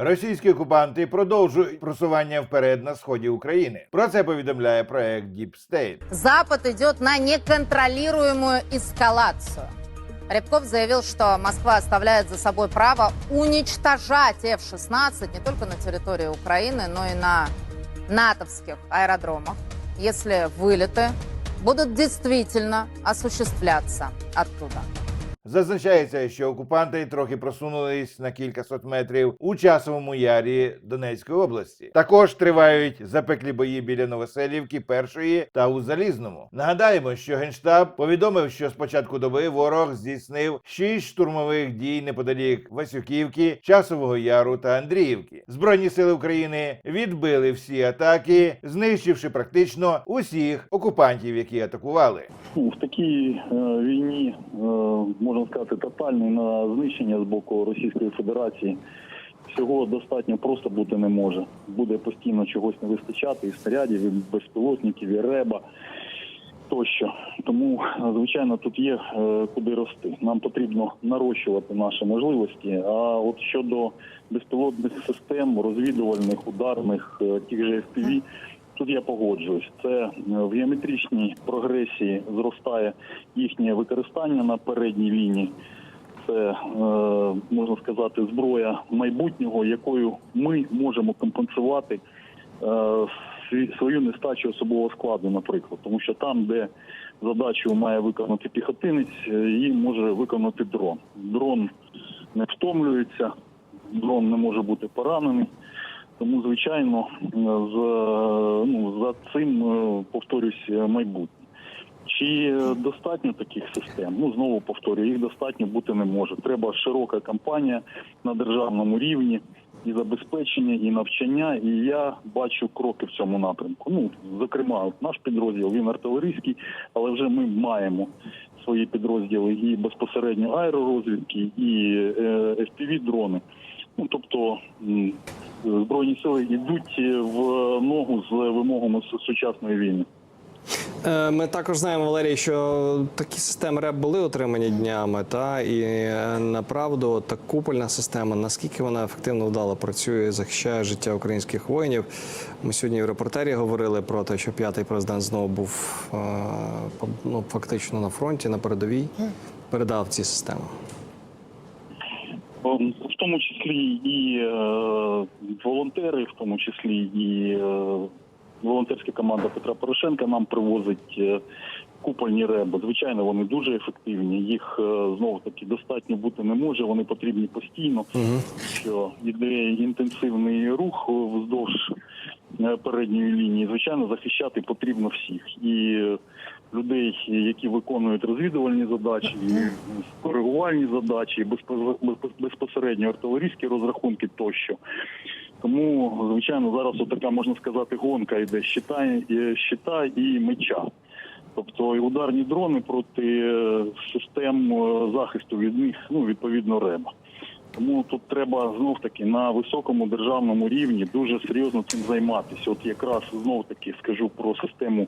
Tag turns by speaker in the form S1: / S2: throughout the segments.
S1: Російські окупанти продовжують просування вперед на сході України. Про це повідомляє проект Deep State.
S2: Запад идет на неконтролируемую эскалацию. Рябков заявил, что Москва оставляет за собой право уничтожать F-16 не только на территории Украины, но и на натовских аэродромах, если вылеты будут действительно осуществляться оттуда.
S1: Зазначається, що окупанти трохи просунулись на кількасот метрів у часовому ярі Донецької області. Також тривають запеклі бої біля Новоселівки, першої та у Залізному. Нагадаємо, що генштаб повідомив, що з початку доби ворог здійснив шість штурмових дій неподалік Васюківки, Часового Яру та Андріївки. Збройні сили України відбили всі атаки, знищивши практично усіх окупантів, які атакували.
S3: В такій е, війні, е, можна сказати, тотальний на знищення з боку Російської Федерації всього достатньо просто бути не може. Буде постійно чогось не вистачати і снарядів, і безпілотників, і реба тощо. Тому, звичайно, тут є е, куди рости. Нам потрібно нарощувати наші можливості. А от щодо безпілотних систем, розвідувальних, ударних, е, тих же FPV, Тут я погоджуюсь. Це е, в геометричній прогресії зростає їхнє використання на передній лінії. Це е, можна сказати зброя майбутнього, якою ми можемо компенсувати е, свою нестачу особового складу, наприклад, тому що там, де задачу має виконати піхотинець, її може виконати дрон. Дрон не втомлюється, дрон не може бути поранений. Тому, звичайно, з, ну, за цим, е, повторюсь, е, майбутнє. Чи е, достатньо таких систем? Ну, знову повторюю, їх достатньо бути не може. Треба широка кампанія на державному рівні і забезпечення, і навчання. І я бачу кроки в цьому напрямку. Ну, зокрема, наш підрозділ, він артилерійський, але вже ми маємо свої підрозділи і безпосередньо аеророзвідки, і е, FPV-дрони. Ну, тобто збройні сили йдуть в ногу з вимогами сучасної війни.
S4: Е, Ми також знаємо, Валерій, що такі системи РЕП були отримані днями, та і е, направду та купольна система, наскільки вона ефективно вдало працює, захищає життя українських воїнів. Ми сьогодні в репортері говорили про те, що п'ятий президент знову був е, ну, фактично на фронті, на передовій, передав ці системи.
S3: Тому числі і е, волонтери, в тому числі і е, волонтерська команда Петра Порошенка нам привозить е, купольні реби. Звичайно, вони дуже ефективні. Їх е, знову таки достатньо бути не може. Вони потрібні постійно. Що іде інтенсивний рух вздовж передньої лінії. Звичайно, захищати потрібно всіх і е, людей, які виконують розвідувальні задачі, коригувальні задачі, безпосередньо артилерійські розрахунки тощо. Тому, звичайно, зараз отака можна сказати гонка йде щита, і- щита і меча. Тобто і ударні дрони проти е, систем е, захисту від них, ну відповідно, реба. Тому тут треба знов таки на високому державному рівні дуже серйозно цим займатися. От якраз знов таки скажу про систему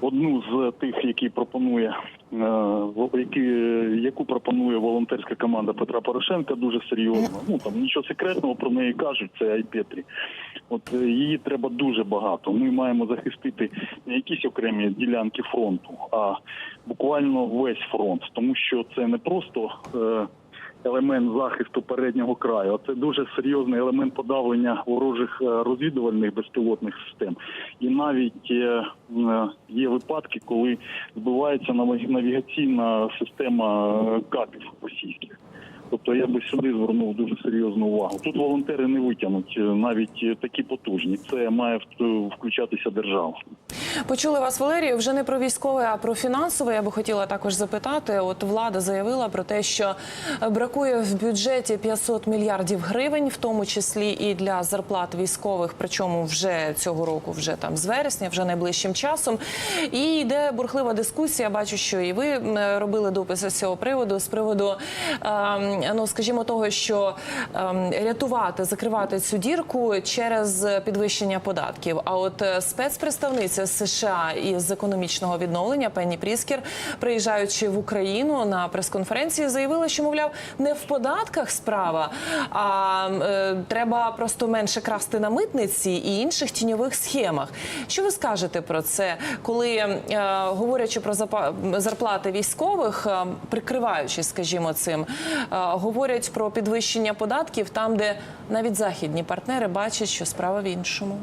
S3: одну з тих, які пропонує е, які, яку пропонує волонтерська команда Петра Порошенка, дуже серйозно. Ну там нічого секретного про неї кажуть. Це Айпетрі. От е, її треба дуже багато. Ми маємо захистити не якісь окремі ділянки фронту, а буквально весь фронт, тому що це не просто. Е, Елемент захисту переднього краю, це дуже серйозний елемент подавлення ворожих е, розвідувальних безпілотних систем. І навіть е, е, є випадки, коли збивається наві- навігаційна система капів російських. Тобто я би сюди звернув дуже серйозну увагу. Тут волонтери не витягнуть навіть такі потужні. Це має включатися держава.
S5: Почули вас, Валерію. Вже не про військове, а про фінансове. Я би хотіла також запитати. От влада заявила про те, що бракує в бюджеті 500 мільярдів гривень, в тому числі і для зарплат військових. Причому вже цього року, вже там з вересня, вже найближчим часом. І йде бурхлива дискусія. Бачу, що і ви робили дописи з цього приводу з приводу, ем, ну скажімо, того, що ем, рятувати, закривати цю дірку через підвищення податків. А от е, спецпредставниця США із економічного відновлення Пенні Пріскер, приїжджаючи в Україну на прес-конференції, заявила, що мовляв не в податках справа, а е, треба просто менше красти на митниці і інших тіньових схемах. Що ви скажете про це, коли е, говорячи про запа- зарплати військових, е, прикриваючись, скажімо, цим, е, говорять про підвищення податків там, де навіть західні партнери бачать, що справа в іншому.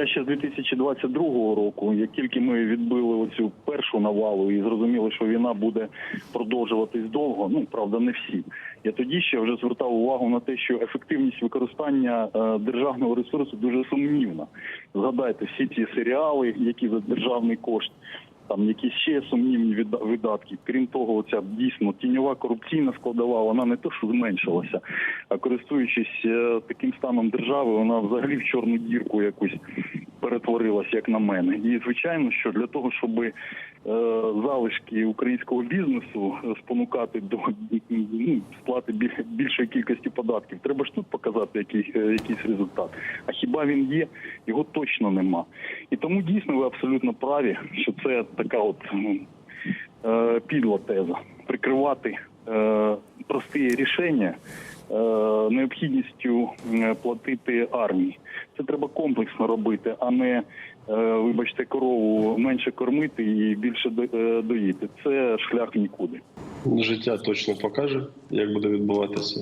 S3: Я ще з 2022 року, як тільки ми відбили оцю першу навалу і зрозуміли, що війна буде продовжуватись довго, ну правда, не всі. Я тоді ще вже звертав увагу на те, що ефективність використання е, державного ресурсу дуже сумнівна. Згадайте всі ці серіали, які за державний кошт. Там якісь ще сумнівні видатки. Крім того, оця дійсно тіньова корупційна складова, вона не то, що зменшилася, а користуючись е, таким станом держави, вона взагалі в чорну дірку якусь перетворилась, як на мене. І звичайно, що для того, щоб е, залишки українського бізнесу е, спонукати до ну, сплати біль- більшої кількості податків, треба ж тут показати який, е, якийсь результат. А хіба він є? Його точно нема. І тому дійсно ви абсолютно праві, що це така от е, підла теза прикривати е, прості рішення необхідністю е, платити армії. Це треба комплексно робити, а не е, вибачте корову менше кормити і більше е, доїти. Це шлях нікуди.
S6: Життя точно покаже, як буде відбуватися.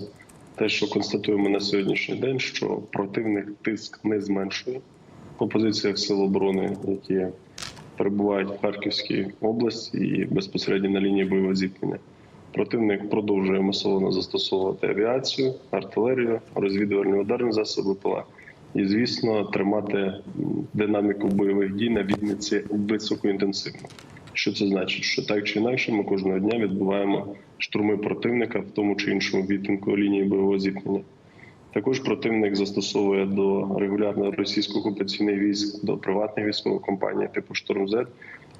S6: Те, що констатуємо на сьогоднішній день, що противник тиск не зменшує по позиціях сил оборони, які перебувають в Харківській області і безпосередньо на лінії бойового зіткнення. Противник продовжує масово застосовувати авіацію, артилерію, розвідувальні ударні засоби ПЛА. І, звісно, тримати динаміку бойових дій на відмітці високоінтенсивно. Що це значить? Що так чи інакше ми кожного дня відбуваємо штурми противника в тому чи іншому відтинку лінії бойового зіткнення. Також противник застосовує до регулярно російсько-окупаційних військ, до приватних військових компаній типу «Штормзет»,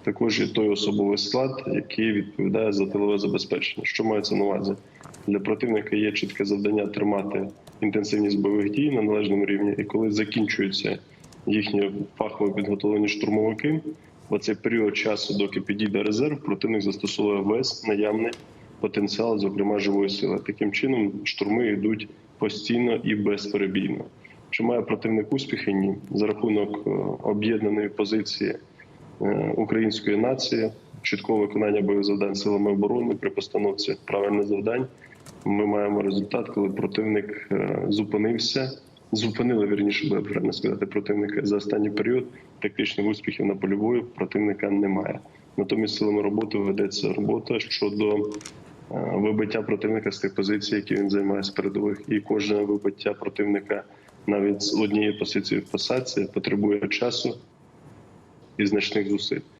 S6: також є той особовий склад, який відповідає за тилове забезпечення. Що мається на увазі? Для противника є чітке завдання тримати інтенсивність бойових дій на належному рівні, і коли закінчуються їхні фахово підготовлені штурмовики, в цей період часу, доки підійде резерв, противник застосовує весь наявний потенціал, зокрема живої сили. Таким чином штурми йдуть постійно і безперебійно. Чи має противник успіхи? Ні. За рахунок е, об'єднаної позиції української нації, чіткого виконання бойових завдань силами оборони при постановці правильних завдань. Ми маємо результат, коли противник е, зупинився. Зупинили вірніше, буде правильно сказати, противника за останній період. Тактичних успіхів на польової противника немає. Натомість силами роботи ведеться робота щодо е, вибиття противника з тих позицій, які він займає з передових, і кожне вибиття противника навіть з однієї позиції в посадці потребує часу і значних зусиль.